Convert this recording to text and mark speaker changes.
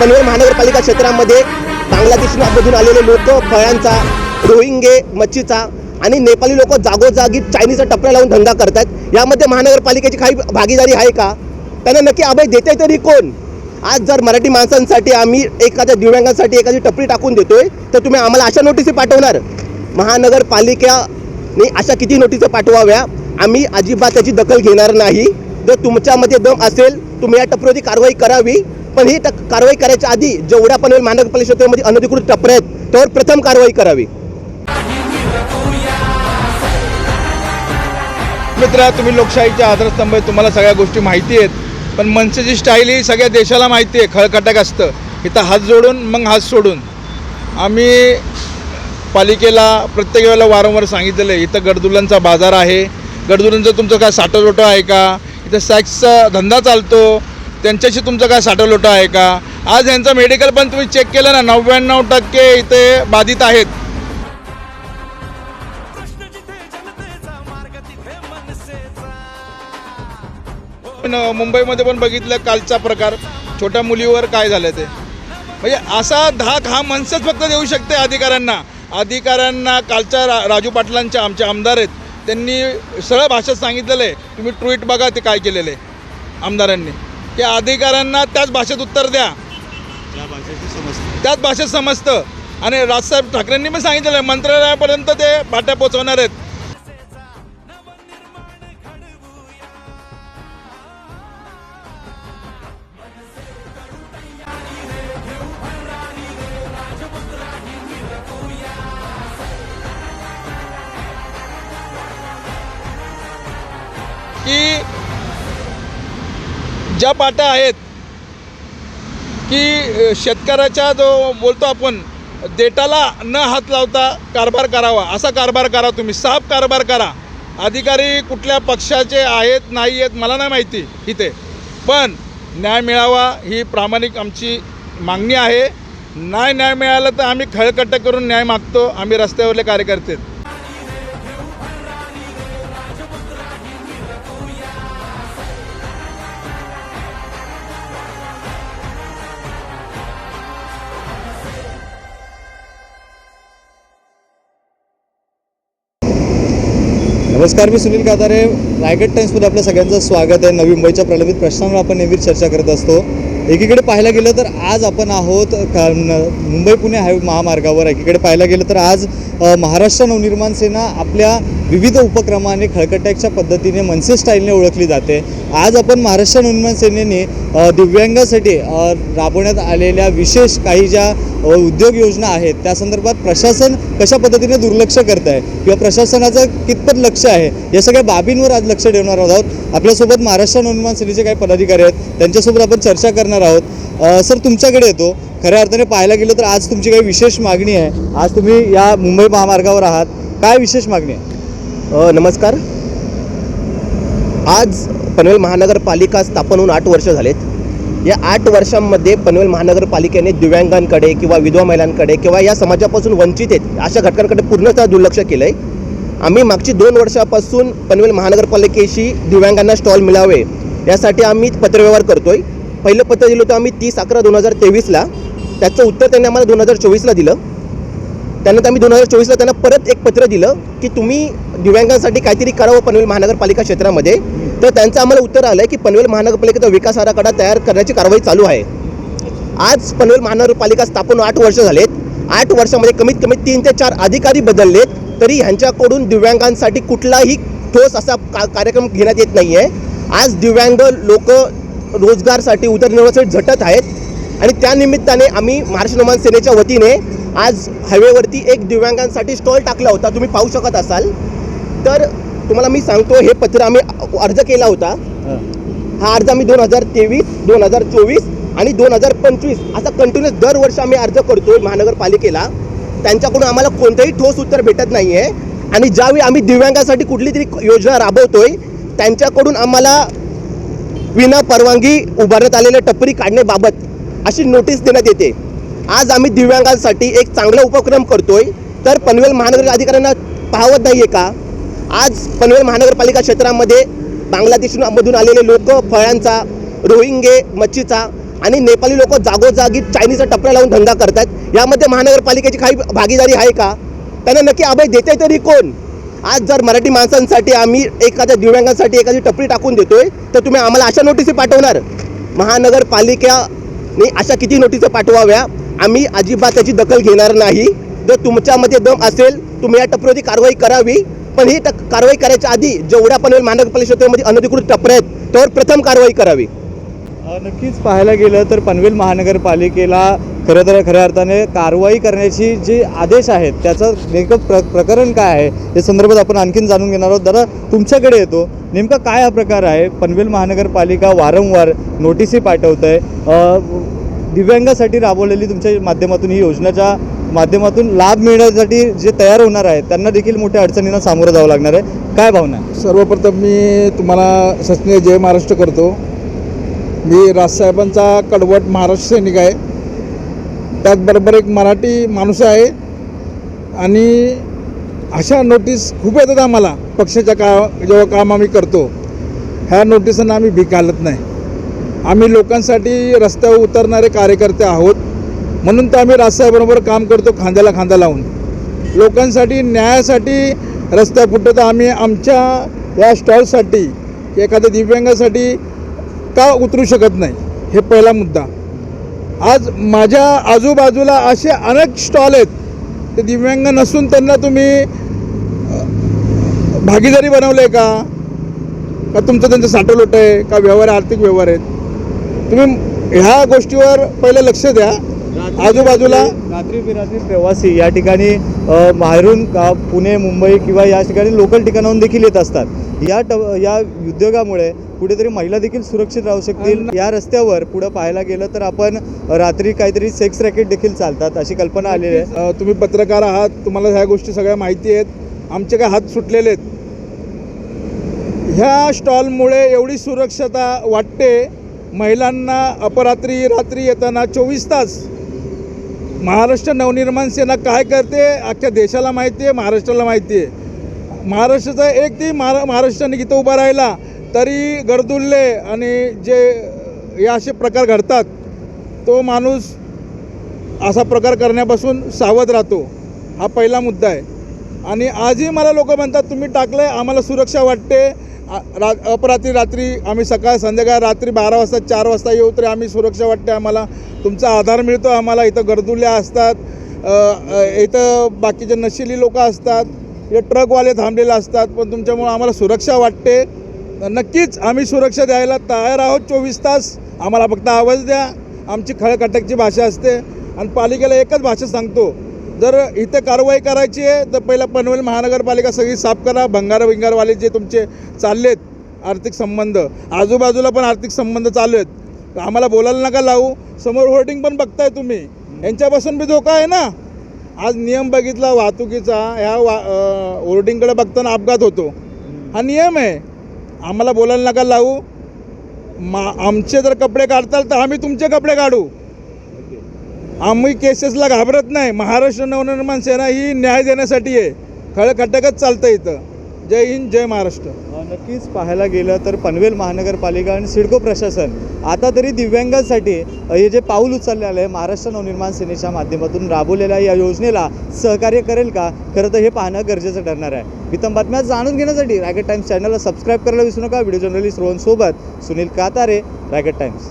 Speaker 1: पनवेल महानगरपालिका क्षेत्रामध्ये बांगलादेशमधून आलेले लोक फळांचा रोहिंगे मच्छीचा आणि नेपाळी लोक जागोजागी चायनीजचा टपरा लावून धंदा करतात यामध्ये महानगरपालिकेची काही भागीदारी आहे का? त्यांना नक्की अभय देते तरी कोण? आज जर मराठी माणसांसाठी आम्ही एखाद्या दिव्यांगांसाठी एखादी टपरी टाकून देतोय तर तुम्ही आम्हाला अशा नोटिसी पाठवणार? महानगरपालिकाने अशा किती नोटिसी पाठवाव्या? आम्ही अजिबात त्याची दखल घेणार नाही. जर तुमच्यामध्ये दम असेल तुम्ही या टपरीवरती कारवाई करावी. पण ही कारवाई करायच्या आधी जेवढ्या पनवेल महानगरपालिका क्षेत्रामध्ये अनधिकृत टपरे आहेत त्यावर प्रथम कारवाई करावी.
Speaker 2: मित्र तुम्ही लोकशाहीच्या आधारस्तंभ आहे तुम्हाला सगळ्या गोष्टी माहिती आहेत पण मनसेची स्टाईल ही सगळ्या देशाला माहिती आहे खळखटक असतं. इथं हात जोडून मग हात सोडून. आम्ही पालिकेला प्रत्येक वेळेला वारंवार सांगितलेलं आहे इथं गडदुलांचा बाजार आहे. गडदुलांचं तुमचं काय साठवलोटं आहे का? इथं सॅक्सचा धंदा चालतो. त्यांच्याशी तुमचं काय साठवलोटं आहे का? आज यांचं मेडिकल पण तुम्ही चेक केलं ना नव्याण्णव टक्के इथे बाधित आहेत. पण मुंबईमध्ये पण बघितलं कालचा प्रकार. छोट्या मुलीवर काय झालं ते? म्हणजे असा धाक हा मनसेच फक्त देऊ शकते अधिकाऱ्यांना. अधिकाऱ्यांना कालच्या रा राजू पाटलांच्या आमचे आमदार आहेत. त्यांनी सरळ भाषेत सांगितलेलं आहे. तुम्ही ट्विट बघा ते काय केलेलं आहे. आमदारांनी. की अधिकाऱ्यांना त्याच भाषेत उत्तर द्या. त्याच भाषेत समजतं आणि राजसाहेब ठाकरेंनी पण सांगितलेलं आहे मंत्रालयापर्यंत ते बाट्या पोचवणार आहेत. ज्या पाट्या आहेत की शेतकऱ्याच्या जो बोलतो आपण देटाला न हात लावता कारभार करावा असा कारभार करा तुम्ही साफ कारभार करा. अधिकारी कुठल्या पक्षाचे आहेत नाही आहेत मला नाही माहिती इथे. पण न्याय मिळावा ही प्रामाणिक आमची मागणी आहे. नाही न्याय मिळाला तर आम्ही खळकट्ट करून न्याय मागतो आम्ही रस्त्यावरले कार्यकर्ते.
Speaker 3: नमस्कार मी सुनील कातारे. रायगड टाइम्समध्ये आपल्या सगळ्यांचं स्वागत आहे. नवी मुंबईच्या प्रलंबित प्रश्नांवर आपण नेहमीच चर्चा करत असतो. एकीकडे पाहायला गेलं तर आज आपण आहोत का- मुंबई पुणे हाय महामार्गावर. एकीकडे पाहायला गेलं तर आज महाराष्ट्र नवनिर्माण सेना आपल्या विविध उपक्रमाने खळकट्याच्या पद्धतीने मनसे स्टाईलने ओळखली जाते. आज आपण महाराष्ट्र नवनिर्माण सेनेने दिव्यांगासाठी राबवण्यात आलेल्या विशेष काही ज्या उद्योग योजना आहेत त्या संदर्भात प्रशासन कशा पद्धतीने दुर्लक्ष करत आहे किंवा प्रशासनाचं कितपत लक्ष आहे या सगळ्या बाबींवर आज लक्ष ठेवणार आहोत. आपल्यासोबत महाराष्ट्र नवनिर्माण सेनेचे काही पदाधिकारी आहेत. त्यांच्यासोबत आपण चर्चा करणार आहोत. सर तुमच्याकडे येतो. खऱ्या अर्थाने पाहायला गेलं तर आज तुमची काही विशेष मागणी आहे. आज तुम्ही या मुंबई महामार्गावर आहात. काय विशेष मागणी आहे?
Speaker 1: नमस्कार. आज पनवेल महानगरपालिका स्थापन होऊन आठ वर्ष झालेत. या आठ वर्षांमध्ये पनवेल महानगरपालिकेने दिव्यांगांकडे किंवा विधवा महिलांकडे किंवा या समाजापासून वंचित आहेत अशा घटकांकडे पूर्णतः दुर्लक्ष केलं आहे आम्ही मागची दोन वर्षापासून पनवेल महानगरपालिकेशी दिव्यांगांना स्टॉल मिळावे यासाठी आम्ही पत्रव्यवहार करतो आहे पहिलं पत्र दिलं होतं आम्ही तीस अकरा दोन हजार तेवीसला. त्याचं उत्तर त्यांनी आम्हाला दोन हजार चोवीसला दिलं. त्यानंतर आम्ही दोन हजार चोवीसला त्यांना परत एक पत्र दिलं की तुम्ही दिव्यांगांसाठी काहीतरी करावं पनवेल महानगरपालिका क्षेत्रामध्ये. तर त्यांचं आम्हाला उत्तर आलं आहे की पनवेल महानगरपालिकेचा विकास आराखडा तयार करण्याची कारवाई चालू आहे. आज पनवेल महानगरपालिका स्थापन आठ वर्ष झालेत. आठ वर्षामध्ये कमीत कमी तीन ते चार अधिकारी बदललेत. तरी ह्यांच्याकडून दिव्यांगांसाठी कुठलाही ठोस असा का कार्यक्रम घेण्यात येत नाही आहे आज दिव्यांग लोक रोजगारसाठी उदरनिर्वाहासाठी झटत आहेत. आणि त्यानिमित्ताने आम्ही महाराष्ट्र निर्माण सेनेच्या वतीने आज हायवेवरती एक दिव्यांगांसाठी स्टॉल टाकला होता. तुम्ही पाहू शकत असाल. तर तुम्हाला मी सांगतो हे पत्र आम्ही अर्ज केला होता. हा. अर्ज आम्ही दोन हजार तेवीस दोन हजार चोवीस आणि दोन हजार पंचवीस असा कंटिन्युअस दरवर्षी आम्ही अर्ज करतोय महानगरपालिकेला. त्यांच्याकडून आम्हाला कोणतंही ठोस उत्तर भेटत नाही आहे आणि ज्यावेळी आम्ही दिव्यांगासाठी कुठली तरी योजना राबवतोय त्यांच्याकडून आम्हाला विना परवानगी उभारण्यात आलेल्या टपरी काढण्याबाबत अशी नोटीस देण्यात येते. आज आम्ही दिव्यांगांसाठी एक चांगला उपक्रम करतोय. तर पनवेल महानगर अधिकाऱ्यांना पाहवत नाही आहे का? आज पनवेल महानगरपालिका क्षेत्रामध्ये बांगलादेशमधून आलेले लोक फळांचा रोहिंगे मच्छीचा आणि नेपाळी लोक जागोजागी चायनीजचा टपरा लावून धंदा करतात यामध्ये महानगरपालिकेची काही भागीदारी आहे का? त्यांना नक्की अभय देते तरी कोण? आज जर मराठी माणसांसाठी आम्ही एखाद्या दिव्यांगांसाठी एखादी टपरी टाकून देतोय तर तुम्ही आम्हाला अशा नोटिसी पाठवणार? महानगरपालिकाने अशा किती नोटिसा पाठवाव्या? आम्ही अजिबात त्याची दखल घेणार नाही. जर तुमच्यामध्ये दम असेल तुम्ही या टपरीवरती कारवाई करावी. पण ही कारवाई करायच्या आधी जेवढ्या पण महानगरपालिका क्षेत्रामध्ये अनधिकृत टपऱ्या आहेत त्यावर प्रथम कारवाई करावी.
Speaker 3: नक्कीच पाहायला गेलं तर पनवेल महानगरपालिकेला खरं तर खऱ्या अर्थाने कारवाई करण्याची जे आदेश आहेत त्याचं नेमकं प्र प्रकरण काय आहे या संदर्भात आपण आणखीन जाणून घेणार आहोत. दादा तुमच्याकडे येतो. नेमका काय हा प्रकार आहे? पनवेल महानगरपालिका वारंवार नोटिसी पाठवत आहे दिव्यांगासाठी राबवलेली तुमच्या माध्यमातून ही योजनाच्या माध्यमातून लाभ मिळण्यासाठी जे तयार होणार आहेत त्यांना देखील मोठ्या अडचणींना सामोरं जावं लागणार आहे. काय भावना आहे?
Speaker 2: सर्वप्रथम मी तुम्हाला सचने जय महाराष्ट्र करतो. मी राजसाहेबांचा कडवट महाराष्ट्र सैनिक आहे. त्याचबरोबर एक मराठी माणूस आहे. आणि अशा नोटीस खूप येतात आम्हाला. पक्षाच्या का जेव्हा काम आम्ही करतो ह्या नोटिसांना आम्ही भीक घालत नाही. आम्ही लोकांसाठी रस्त्यावर उतरणारे कार्यकर्ते आहोत. म्हणून तर आम्ही राजसाहेबांबरोबर काम करतो खांद्याला खांदा लावून. लोकांसाठी न्यायासाठी रस्त्या फुटतो तर आम्ही आमच्या या स्टॉलसाठी एखाद्या दिव्यांगासाठी का उतरू शकत नाही? हे पहिला मुद्दा. आज माझ्या आजूबाजूला असे अनेक स्टॉल आहेत ते दिव्यांग नसून त्यांना तुम्ही भागीदारी बनवलं आहे का? का तुमचं त्यांचं साठवलोट आहे? का व्यवहार आर्थिक व्यवहार आहेत? तुम्ही ह्या गोष्टीवर पहिलं लक्ष द्या. आजूबाजूला?
Speaker 3: रात्री बिरात्री प्रवासी या ठिकाणी बाहेरून का पुणे मुंबई किंवा या ठिकाणी लोकल ठिकाणाहून देखील येत असतात. या ट या उद्योगामुळे कुठेतरी महिला देखील सुरक्षित राहू शकतील. या रस्त्यावर पुढं पाहायला गेलं तर आपण रात्री काहीतरी सेक्स रॅकेट देखील चालतात अशी कल्पना आलेली आहे.
Speaker 2: तुम्ही पत्रकार आहात. तुम्हाला ह्या गोष्टी सगळ्या माहिती आहेत. आमचे काय हात सुटलेले आहेत. ह्या स्टॉलमुळे एवढी सुरक्षता वाटते महिलांना अपरात्री रात्री येताना चोवीस तास महाराष्ट्र नवनिर्माण सेना काय करते अख्ख्या देशाला माहिती आहे महाराष्ट्राला माहिती आहे. महाराष्ट्राचा एक ती महारा महाराष्ट्राने इथं उभा राहिला तरी गडदुल्ले आणि जे हे असे प्रकार घडतात तो माणूस असा प्रकार करण्यापासून सावध राहतो. हा पहिला मुद्दा आहे. आणि आजही मला लोक म्हणतात तुम्ही टाकलं आहे आम्हाला सुरक्षा वाटते रा अपरात्री रात्री आम्ही सकाळ संध्याकाळ रात्री बारा वाजता चार वाजता येऊ तरी आम्ही सुरक्षा वाटते आम्हाला. तुमचा आधार मिळतो आम्हाला इथं गर्दुल्या असतात. इथं बाकीचे नशिली लोक असतात. हे ट्रकवाले थांबलेले असतात. पण तुमच्यामुळं आम्हाला सुरक्षा वाटते. नक्कीच आम्ही सुरक्षा द्यायला तयार आहोत चोवीस तास. आम्हाला फक्त आवाज द्या. आमची खळकटकची भाषा असते. आणि पालिकेला एकच भाषा सांगतो. जर इथे कारवाई करायची आहे तर पहिला पनवेल महानगरपालिका सगळी साफ करा. भंगार भिंगारवाले जे तुमचे चाललेत आर्थिक संबंध. आजूबाजूला पण आर्थिक संबंध चालू आहेत आम्हाला बोलायला नका लावू. समोर होर्डिंग पण बघताय तुम्ही. यांच्यापासून बी धोका आहे ना? आज नियम बघितला वाहतुकीचा. ह्या वा होर्डिंगकडे बघताना अपघात होतो. हा नियम आहे. आम्हाला बोलायला नका लावू. मा आमचे जर कपडे काढताल तर आम्ही तुमचे कपडे काढू. आम्ही केसेसला घाबरत नाही. महाराष्ट्र नवनिर्माण सेना ही न्याय देण्यासाठी आहे. खळखटकच चालतं इथं. जय हिंद जय महाराष्ट्र.
Speaker 3: नक्कीच पाहायला गेलं तर पनवेल महानगरपालिका आणि सिडको प्रशासन आता तरी दिव्यांगांसाठी हे जे पाऊल उचललेलं आहे महाराष्ट्र नवनिर्माण सेनेच्या माध्यमातून राबवलेल्या या योजनेला सहकार्य करेल का? खरं तर हे पाहणं गरजेचं ठरणार आहे. वितम बातम्या जाणून घेण्यासाठी रायगड टाइम्स चॅनलला सबस्क्राईब करायला विसरू नका. व्हिडिओ जर्नलिस्ट रोहनसोबत सुनील कातारे रायगड टाइम्स.